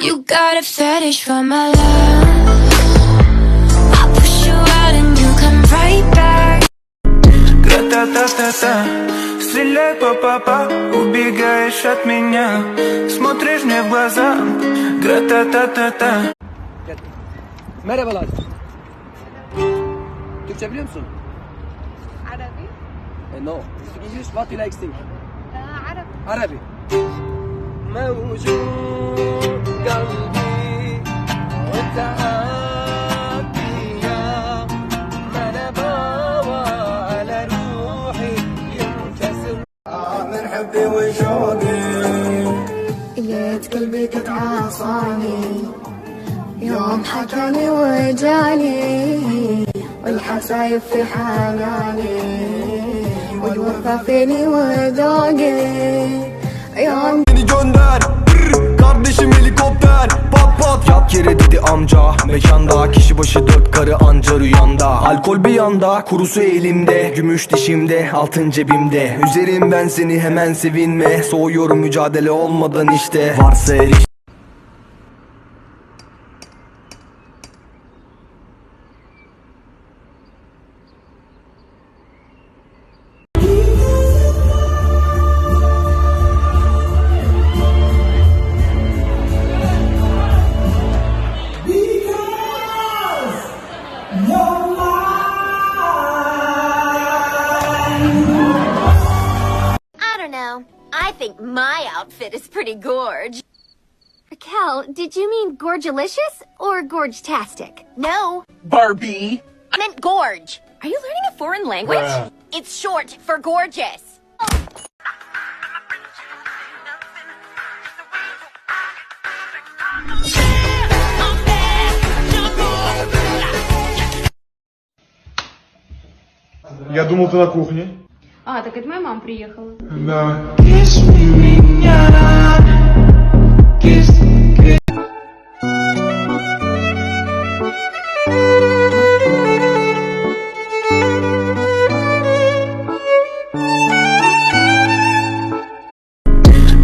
You got a fetish for my love. I push you out and you come right back. Гра-та-та-та-та Стреляй по папа, убегаешь от меня Смотришь мне в глаза Гра-та-та-та-та Merhabalar. Türkçe biliyor musun? عربي E, no. Speak English. What do you like to sing? آه عربي Arabi. موجود قلبي وتعافي يا ما أنا باوى على روحي ينكسر من حبي وشوقي. لقيت قلبي كنت عصاني يوم حكاني وجاني والحسايب في حناني والوفا فيني وذوقي. يوم Brr, Kardeşim helikopter. Pat pat. Yat yere dedi amca. Mekanda kişi başı dört karı anca rüyanda. Alkol bir yanda Kurusu elimde. Gümüş dişimde Altın cebimde. Üzerim ben seni hemen sevinme. Soğuyorum mücadele olmadan işte. Varsa eriş outfit is pretty gorge. Raquel, did you mean gorgelicious or gorge-tastic? No. Barbie. I meant gorge. Are you learning a foreign language? It's short for gorgeous. Я думал, ты на кухне. А, так это моя мама приехала. Да.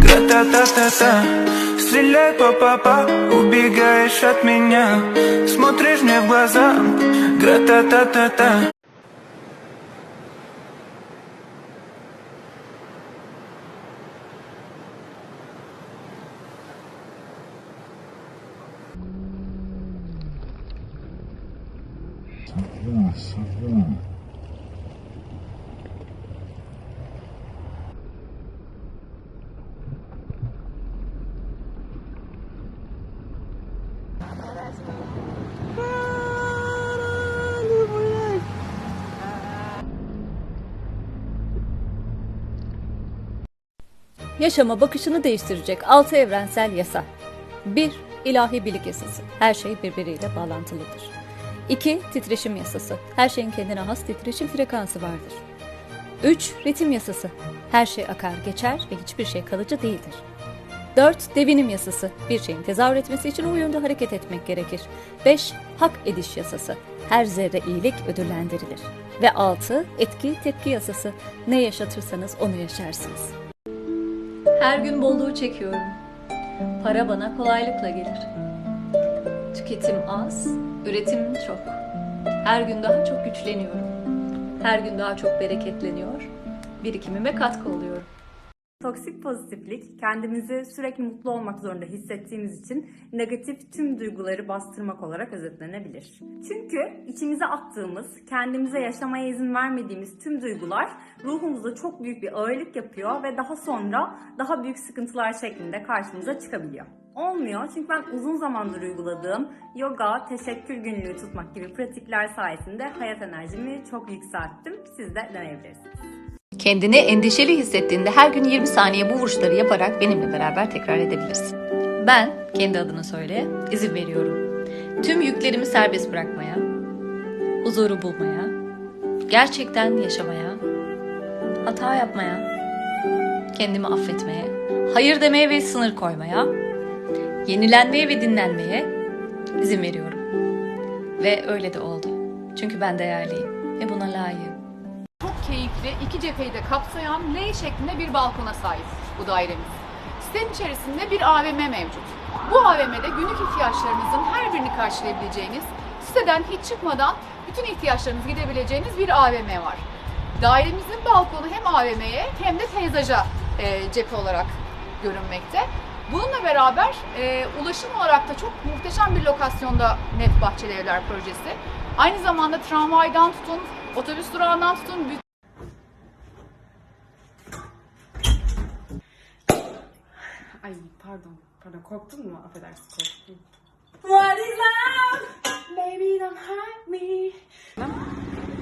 Гра-та-та-та-та Стреляй по папа, убегаешь от меня Смотришь мне в глаза Гра-та-та-та-та Yaşama bakışını değiştirecek altı evrensel yasa. 1. İlahi bilik yasası. Her şey birbiriyle bağlantılıdır. 2. Titreşim yasası. Her şeyin kendine has titreşim frekansı vardır. 3. Ritim yasası. Her şey akar geçer ve hiçbir şey kalıcı değildir. 4. Devinim yasası. Bir şeyin tezahür etmesi için o hareket etmek gerekir. 5. Hak ediş yasası. Her zerre iyilik ödüllendirilir. Ve 6. Etki tepki yasası. Ne yaşatırsanız onu yaşarsınız. Her gün bolluğu çekiyorum. Para bana kolaylıkla gelir. Tüketim az, üretim çok. Her gün daha çok güçleniyorum. Her gün daha çok bereketleniyor. Birikimime katkı oluyorum. Toksik pozitiflik, kendimizi sürekli mutlu olmak zorunda hissettiğimiz için negatif tüm duyguları bastırmak olarak özetlenebilir. Çünkü içimize attığımız, kendimize yaşamaya izin vermediğimiz tüm duygular ruhumuzda çok büyük bir ağırlık yapıyor ve daha sonra daha büyük sıkıntılar şeklinde karşımıza çıkabiliyor. Olmuyor çünkü ben uzun zamandır uyguladığım yoga, teşekkür günlüğü tutmak gibi pratikler sayesinde hayat enerjimi çok yükselttim. Siz de deneyebilirsiniz. Kendini endişeli hissettiğinde her gün 20 saniye bu vuruşları yaparak benimle beraber tekrar edebilirsin. Ben, kendi adını söyle, izin veriyorum. Tüm yüklerimi serbest bırakmaya, huzuru bulmaya, gerçekten yaşamaya, hata yapmaya, kendimi affetmeye, hayır demeye ve sınır koymaya, yenilenmeye ve dinlenmeye izin veriyorum. Ve öyle de oldu. Çünkü ben değerliyim ve buna layığım. Çok keyifli, iki cepheyi de kapsayan L şeklinde bir balkona sahip bu dairemiz. Sitenin içerisinde bir AVM mevcut. Bu AVM'de günlük ihtiyaçlarınızın her birini karşılayabileceğiniz, siteden hiç çıkmadan bütün ihtiyaçlarınızı gidebileceğiniz bir AVM var. Dairemizin balkonu hem AVM'ye hem de peyzaja e, cephe olarak görünmekte. Bununla beraber e, ulaşım olarak da çok muhteşem bir lokasyonda Net Bahçeli Evler projesi. Aynı zamanda tramvaydan tutun, otobüs durağından tutun, Ay pardon. Pardon korktun mu? Affedersin korktum.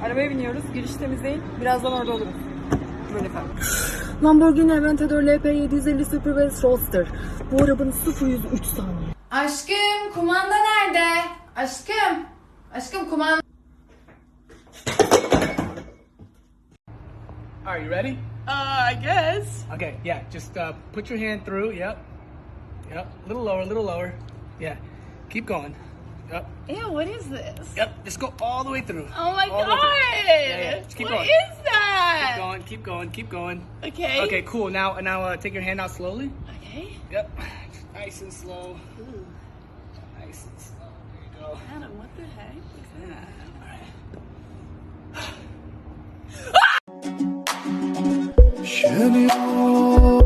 Arabaya biniyoruz. Giriş temizleyin. Birazdan orada oluruz. Efendim. Lamborghini Aventador LP 750 Super Base Roadster. Bu arabanın 0 100 3 saniye. Aşkım kumanda nerede? Aşkım. Aşkım kumanda. Are you ready? Uh, I guess. Okay, yeah, just uh, put your hand through. Yep. Yep. A little lower, a little lower. Yeah. Keep going. Yep. Ew, what is this? Yep, just go all the way through. Oh my all god! Yeah, yeah. Just keep what going. What is that? Keep going, keep going, keep going. Okay. Okay, cool. Now, now uh, take your hand out slowly. Okay. Yep. Nice and slow. Ooh. Nice and slow. There you go. Adam, what the heck? Yeah. All right. ah!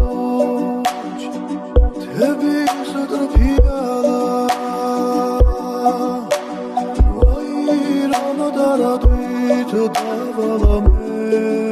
olamam